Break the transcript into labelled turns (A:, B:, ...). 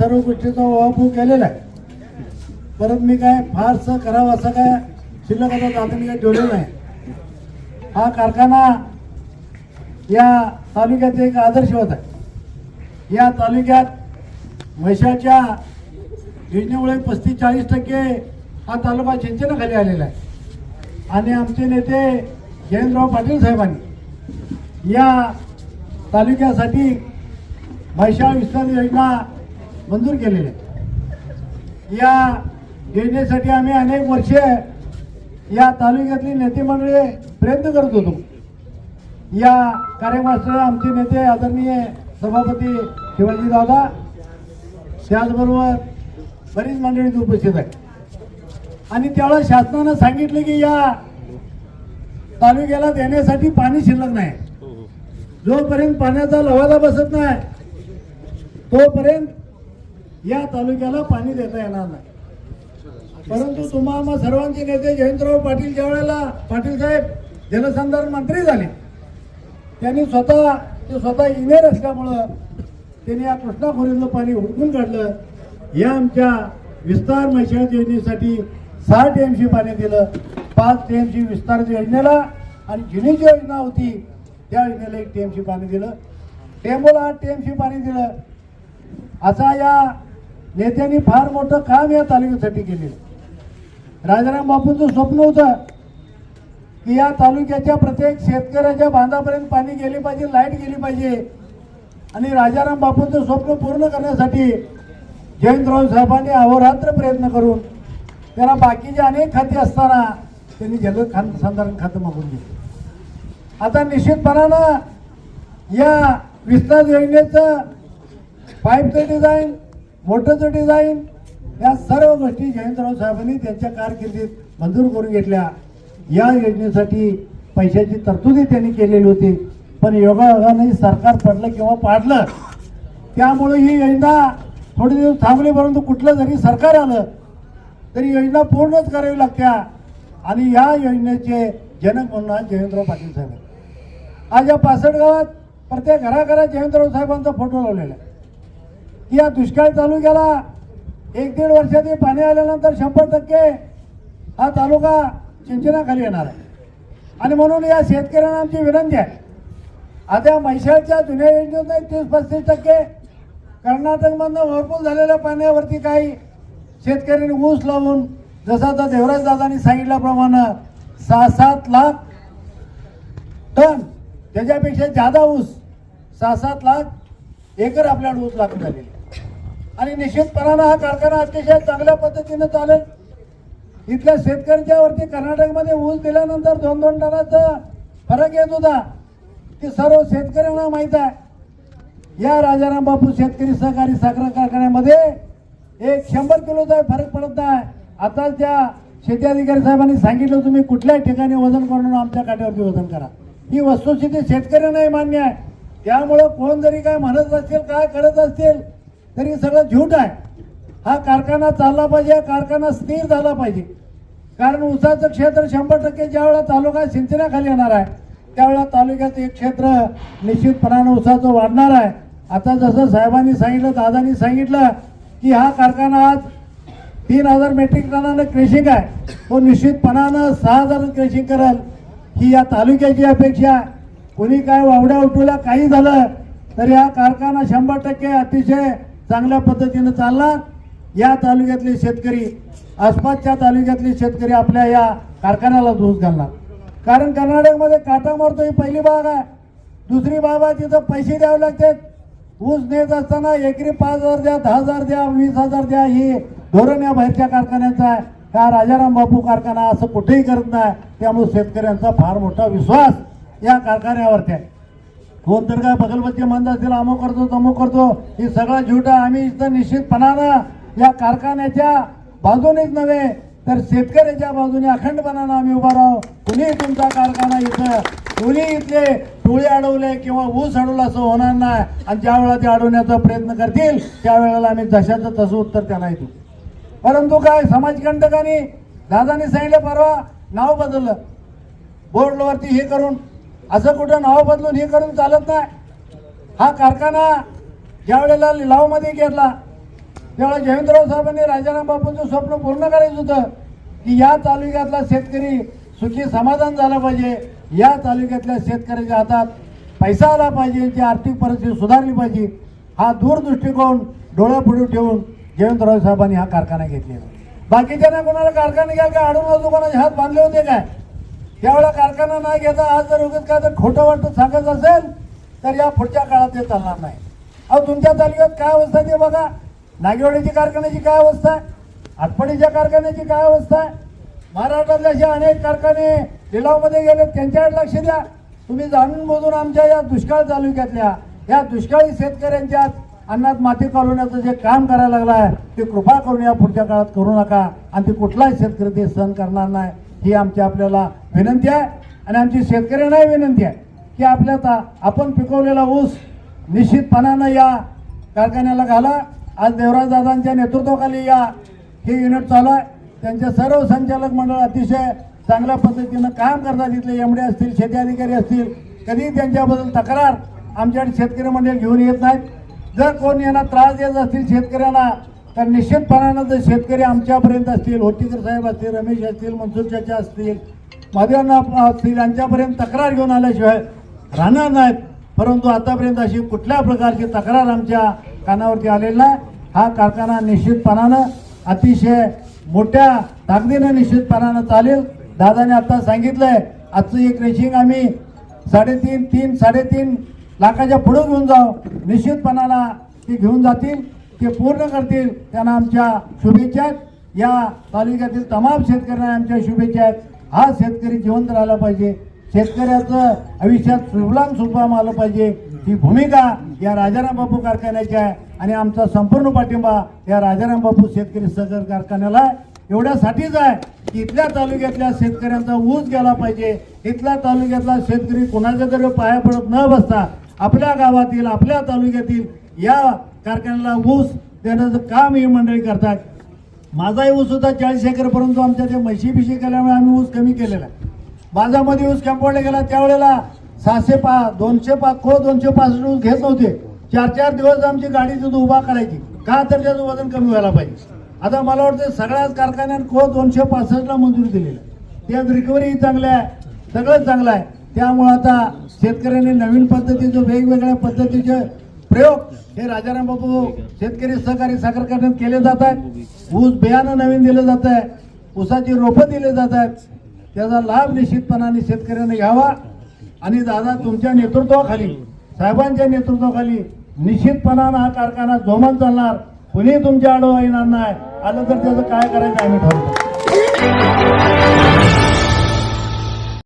A: सर्व गोष्टीचा ओहापूह केलेला आहे. परत मी काय फारसं करावं असं काय शिल्लक आता दादांनी काही ठेवलं नाही. हा कारखाना या तालुक्याचा एक आदर्शवत आहे या तालुक्यात म्हशाच्या योजनेमुळे पस्तीस चाळीस टक्के हा तालुका सिंचनाखाली आलेला आहे. आणि आमचे नेते जयंतराव पाटील साहेबांनी या तालुक्यासाठी म्हैसाळ विस्तार योजना मंजूर केलेले. या योजनेसाठी आम्ही अनेक वर्षे या तालुक्यातली नेते मंडळी प्रयत्न करत होतो. या कार्यक्रमाला आमचे नेते आदरणीय सभापती शिवाजी दादा त्याचबरोबर बरीच मंडळी उपस्थित आहे आणि त्यावेळेस शासनानं सांगितलं की या तालुक्याला देण्यासाठी पाणी शिल्लक नाही. जोपर्यंत पाण्याचा लवादा बसत नाही तोपर्यंत या तालुक्याला पाणी देता येणार नाही. परंतु तुम्हाला सर्वांचे नेते जयंतराव पाटील ज्या वेळेला पाटील साहेब जलसंधारण मंत्री झाले त्यांनी स्वतः ते स्वतः इंजिनियर असल्यामुळं त्यांनी या कृष्णा खोरीतलं पाणी हुडकून काढलं. या आमच्या विस्तार मैशाळत योजनेसाठी सहा टीएमसी पाणी दिलं. पाच टीएमसी विस्तार योजनेला आणि जुनी जी योजना होती त्या योजनेला एक टीएमसी पाणी दिलं. टेंबोला आठ टीएमसी पाणी दिलं. असा या नेत्यांनी फार मोठं काम या तालुक्यासाठी केलेलं. राजाराम बापूंचं स्वप्न होतं की या तालुक्याच्या प्रत्येक शेतकऱ्याच्या बांधापर्यंत पाणी गेले पाहिजे लाइट गेली पाहिजे. आणि राजाराम बापूंचं स्वप्न पूर्ण करण्यासाठी जयंतराव साहेबांनी अहोरात्र प्रयत्न करून त्याला बाकीचे अनेक खाती असताना त्यांनी जल खान संधारण खातं मागून घेतलं. आता निश्चितपणानं या विस्तार योजनेचं पाईपचं डिझाईन मोटरचं डिझाईन या सर्व गोष्टी जयंतराव साहेबांनी त्यांच्या कारकिर्दीत मंजूर करून घेतल्या. या योजनेसाठी पैशाची तरतुदी त्यांनी केलेली होती. पण योगायोगाने सरकार पडलं किंवा पाडलं त्यामुळे ही योजना थोडे दिवस थांबली परंतु कुठलं जरी सरकार आलं तरी योजना पूर्णच करावी लागत्या. आणि या योजनेचे जनक म्हणून आज जयंतराव पाटील साहेब आज या पासष्ट गावात प्रत्येक घराघरात जयंतराव साहेबांचा फोटो लावलेला आहे. की या दुष्काळी तालुक्याला एक दीड वर्षात पाणी आल्यानंतर शंभर टक्के हा तालुका सिंचनाखाली येणार आहे. आणि म्हणून या शेतकऱ्यांना आमची विनंती आहे. आता म्हैसाळच्या जुन्या योजनेत तीस पस्तीस टक्के कर्नाटकमधनं भरपूर झालेल्या पाण्यावरती काही शेतकऱ्यांनी ऊस लावून जसं आता देवराज दादांनी सांगितल्याप्रमाणे सहा सात लाख टन त्याच्यापेक्षा जादा ऊस सहा सात लाख एकर आपल्याकडे ऊस लागून झालेली आणि निश्चितपणानं हा कारखाना अतिशय चांगल्या पद्धतीनं चालेल. इथल्या शेतकऱ्यांच्या वरती कर्नाटकमध्ये ऊस दिल्यानंतर दोन दोन टनाचा फरक येत होता. ते सर्व शेतकऱ्यांना माहीत आहे. या राजाराम बापू शेतकरी सहकारी साखर कारखान्यामध्ये एक शंभर किलोचा फरक पडत नाही. आता त्या शेती अधिकारी साहेबांनी सांगितलं तुम्ही कुठल्याही ठिकाणी वजन करून आमच्या काठ्यावरती वजन करा. ही वस्तुस्थिती शेतकऱ्यांनाही मान्य आहे. त्यामुळं कोण जरी काय म्हणत असतील काय करत असतील तरी सगळं झूट आहे. हा कारखाना चालला पाहिजे हा कारखाना स्थिर झाला पाहिजे. कारण ऊसाचं क्षेत्र शंभर टक्के ज्यावेळेला तालुका सिंचनाखाली येणार आहे त्यावेळेला तालुक्याचं एक क्षेत्र निश्चितपणानं ऊसाचं वाढणार आहे. आता जसं साहेबांनी सांगितलं दादांनी सांगितलं की हा कारखाना आज तीन हजार मेट्रिक टनानं क्रेशिंग आहे. तो निश्चितपणानं सहा हजार क्रेशिंग करेल. ही या तालुक्याची अपेक्षा आहे. कोणी काय वावड्या उठवल्या काही झालं तरी हा कारखाना शंभर टक्के अतिशय चांगल्या पद्धतीनं चालला. या तालुक्यातले शेतकरी आसपासच्या तालुक्यातले शेतकरी आपल्या या कारखान्याला दोष घालणार. कारण कर्नाटकमध्ये काटा मारतो ही पहिली बाग आहे. दुसरी बाब आहे तिथं पैसे द्यावे लागतात. ऊस नेत असताना एकरी पाच हजार द्या दहा हजार द्या वीस हजार द्या ही धोरण या बाहेरच्या कारखान्याचं आहे. का राजाराम बापू कारखाना असं कुठेही करत नाही. त्यामुळे शेतकऱ्यांचा फार मोठा विश्वास या कारखान्यावरती आहे. कोण तर काय बगलबच्चे मंद असतील अमुक करतो तमुक करतो. हे सगळं झुटा आम्ही इथं निश्चितपणानं या कारखान्याच्या बाजूनेच नव्हे तर शेतकऱ्याच्या बाजूने अखंडपणानं आम्ही उभा राहू. कुणी तुमचा कारखाना इथं कुणी इथले टोळे अडवले किंवा ऊस अडवलं असं होणार नाही. आणि ज्या वेळेला ते अडवण्याचा प्रयत्न करतील त्यावेळेला आम्ही जशाचं तसं उत्तर त्यांना येतो परंतु काय समाजकंटकांनी दादानी सांगितलं परवा नाव बदललं. बोर्डवरती हे करून असं कुठं नाव बदलून हे करून चालत नाही. हा कारखाना ज्या वेळेला लिलावमध्ये घेतला त्यावेळेला जयंतराव साहेबांनी राजाराम बापूंचं स्वप्न पूर्ण करायचं होतं की या तालुक्यातला शेतकरी सुखी समाधान झाला पाहिजे. या तालुक्यातल्या शेतकऱ्याच्या हातात पैसा आला पाहिजे जी आर्थिक परिस्थिती सुधारली पाहिजे. हा दूरदृष्टिकोन डोळ्यापुढे ठेवून जयंतराव साहेबांनी हा कारखाना घेतलेला. बाकीच्यांना कोणाला कारखाना घ्या का अडून कोणाचे हात बांधले होते काय? त्यावेळेला कारखाना नाही घेता आज जर उगीच काय तर खोटं वाटत सांगत असेल तर या पुढच्या काळात ते चालणार नाही. अहो तुमच्या तालुक्यात काय अवस्था आहे ते बघा. नागेवाडीची कारखान्याची काय अवस्था आहे? आटपाडीच्या कारखान्याची काय अवस्था आहे? महाराष्ट्रातले असे अनेक कारखाने लिलावमध्ये गेले त्यांच्याकडे लक्ष द्या. तुम्ही जाणून बोजून आमच्या या दुष्काळ तालुक्यातल्या या दुष्काळी शेतकऱ्यांच्या अन्नात माती कालवण्याचं जे काम करायला लागलं आहे ते कृपा करून या पुढच्या काळात करू नका. आणि ते कुठलाही शेतकरी ते सहन करणार नाही. ही आमची आपल्याला विनंती आहे. आणि आमची शेतकऱ्यांनाही विनंती आहे की आपल्याला आपण पिकवलेला ऊस निश्चितपणानं या कारखान्याला घाला. आज देवराज दादांच्या नेतृत्वाखाली या हे युनिट चालू आहे. त्यांचे सर्व संचालक मंडळ अतिशय चांगल्या पद्धतीनं काम करतात. तिथले एमडे असतील शेती अधिकारी असतील कधीही त्यांच्याबद्दल तक्रार आमच्याकडे शेतकरी मंडळ घेऊन येत नाहीत. जर कोण यांना त्रास देत असतील शेतकऱ्यांना तर निश्चितपणानं जर शेतकरी आमच्यापर्यंत असतील होटीकर साहेब असतील रमेश असतील मनसूर चाचा असतील माधवना असतील यांच्यापर्यंत तक्रार घेऊन आल्याशिवाय राहणार नाहीत. परंतु आतापर्यंत अशी कुठल्या प्रकारची तक्रार आमच्या कानावरती आलेली नाही. हा कारखाना निश्चितपणानं अतिशय मोठ्या ताकदीनं निश्चितपणानं चालेल. दादाने आता सांगितलंय आजचं एक रेशिंग आम्ही साडेतीन तीन साडेतीन लाखाच्या पुढं घेऊन जाऊ. निश्चितपणानं ते घेऊन जातील. ते पूर्ण करतील. त्यांना आमच्या शुभेच्छा आहेत. या तालुक्यातील तमाम शेतकऱ्यांना आमच्या शुभेच्छा आहेत. हा शेतकरी जिवंत राहिला पाहिजे. शेतकऱ्याचं आयुष्यात सुफलाम सुफलाम आलं पाहिजे. ही भूमिका या राजाराम बापू कारखान्याची आहे. आणि आमचा संपूर्ण पाठिंबा या राजाराम बापू शेतकरी सहकार कारखान्याला आहे. एवढ्यासाठीच आहे की इथल्या तालुक्यातल्या शेतकऱ्यांचा ऊस गेला पाहिजे. इथल्या तालुक्यातला शेतकरी कोणाच्या तरी पाया पडत न बसता आपल्या गावातील आपल्या तालुक्यातील या कारखान्याला ऊस देण्याचं काम ही मंडळी करतात. माझाही ऊस होता चाळीस एकर परंतु आमच्या ते म्हशी बिशी केल्यामुळे आम्ही ऊस कमी केलेला आहे. माझ्यामध्ये ऊस कॅम्पवडला गेला त्यावेळेला सहाशे पा दोनशे पा खो दोनशे पासष्ट ऊस घेत नव्हते. चार चार दिवस आमची गाडी तिथं उभा करायची. का तर त्याचं वजन कमी व्हायला पाहिजे. आता मला वाटतं सगळ्याच कारखान्यात खो दोनशे पासष्टला मंजुरी दिलेली आहे. त्यात रिकव्हरी चांगली आहे सगळंच चांगलं आहे. त्यामुळं आता शेतकऱ्यांनी नवीन पद्धतीचं वेगवेगळ्या पद्धतीचे प्रयोग हे राजाराम बापू शेतकरी सहकारी साखर कारखान्यात केले जात आहेत. ऊस बियाणं नवीन दिलं जात आहे ऊसाची रोपं दिले जात आहेत. त्याचा लाभ निश्चितपणाने शेतकऱ्यांना घ्यावा. आणि दादा तुमच्या नेतृत्वाखाली साहेबांच्या नेतृत्वाखाली निश्चितपणानं हा कारखाना जोमान चालणार. कुणी तुमच्या आडवा येणार नाही. आलं तर त्याचं काय करायचं आम्ही ठरवतो.